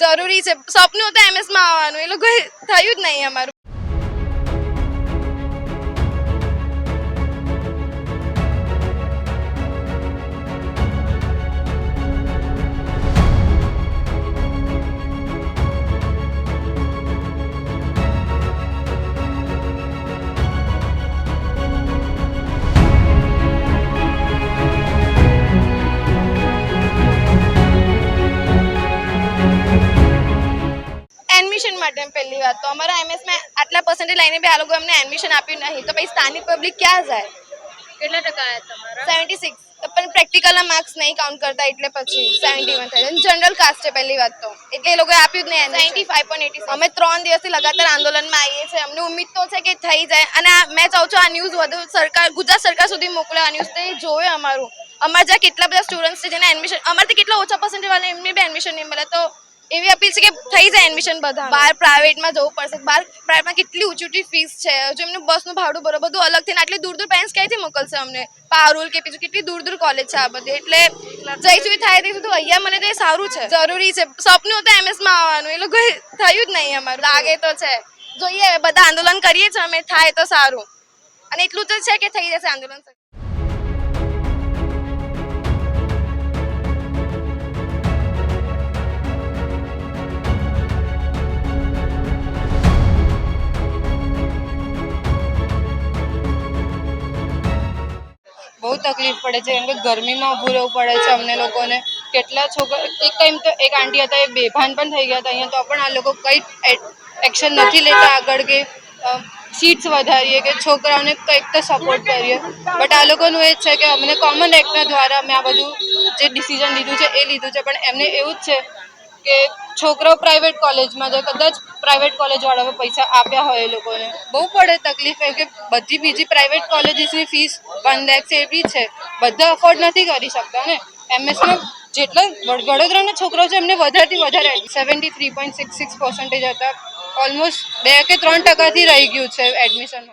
જરૂરી છે. સપનું હતું એમએસમાં આવવાનું. એ લોકો થયું જ નહીં અમારું. માટે પહેલી વાત તો અમારા એમએસમાં આટલા પર્સન્ટેજ લઈને બી આ લોકો અમને એડમિશન આપ્યું નહીં. તો પછી સ્થાનિક પબ્લિક ક્યાં જાય? કેટલા ટકા આવ્યા તમારા? સેવન્ટી સિક્સ પણ પ્રેક્ટિકલના માર્ક્સ નહીં કાઉન્ટ કરતા એટલે પછી સેવન્ટી વન થાય જનરલ કાસ્ટ છે પહેલી વાત તો. એટલે એ લોકોએ આપ્યું જ નહીં નાઇન્ટી ફાઈવ પોઈન્ટ એટી અમે ત્રણ દિવસથી લગાતાર આંદોલનમાં આવીએ છીએ. અમને ઉમ્મીદ તો છે કે થઈ જાય. અને મેં ચાહું છું આ ન્યૂઝ વધુ સરકાર ગુજરાત સરકાર સુધી મોકલે આ ન્યૂઝ તે જોવે અમારું. અમારા જ્યાં કેટલા બધા સ્ટુડન્ટ્સ છે જેને એડમિશન અમારે કેટલા ઓછા પર્સન્ટેજ વાળા એમને બી એડમિશન નહીં મળે. તો એવી અપીલ છે કે થઈ જાય એડમિશન બધા બહાર પ્રાઇવેટમાં જવું પડશે. બહાર પ્રાઇવેટમાં કેટલી ઊંચી ઊંચી ફીસ છે જો એમનું બસનું ભાડું બરોબર બધું અલગ ને આટલી દૂર દૂર પેરેન્ટ્સ ક્યાંથી મોકલશે અમને? પારુલ કે બીજું કેટલી દૂર દૂર કોલેજ છે આ બધી? એટલે જઈ સુધી થાય તે સુધી અહીંયા મને તો એ સારું છે. જરૂરી છે. સપનું હતું એમએસમાં આવવાનું. એ લોકો થયું જ નહીં અમારું. લાગે તો છે. જોઈએ બધા આંદોલન કરીએ છીએ અમે. થાય તો સારું. અને એટલું તો છે કે થઈ જશે આંદોલન. બહુ તકલીફ પડે છે. કેમ કે ગરમીમાં ઊભું રહેવું પડે છે અમને લોકોને. કેટલા છોકરા એક ટાઈમ તો એક આંટી હતા, એ બેભાન પણ થઈ ગયા હતા અહીંયા, તો પણ આ લોકો કંઈ એક્શન નથી લેતા આગળ કે સીટ્સ વધારીએ કે છોકરાઓને કંઈક તો સપોર્ટ કરીએ. બટ આ લોકોનું એ જ છે કે અમને કોમન એક્ટના દ્વારા અમે આ બધું જે ડિસિઝન લીધું છે એ લીધું છે. પણ એમને એવું જ છે કે છોકરાઓ પ્રાઇવેટ કોલેજમાં જાય, કદાચ પ્રાઇવેટ કોલેજવાળાએ પૈસા આપ્યા હોય એ લોકોને. બહુ પડે તકલીફ એમ કે બધી બીજી પ્રાઇવેટ કોલેજીસની ફીસ વન લેક્સ એવી છે બધા અફોર્ડ નથી કરી શકતા ને. એમએસમાં જેટલા વડ- વડોદરાના છોકરાઓ છે એમને વધારેથી વધારે seventy three point six six percentage હતા. ઓલમોસ્ટ બે કે ત્રણ ટકાથી રહી ગયું છે એડમિશન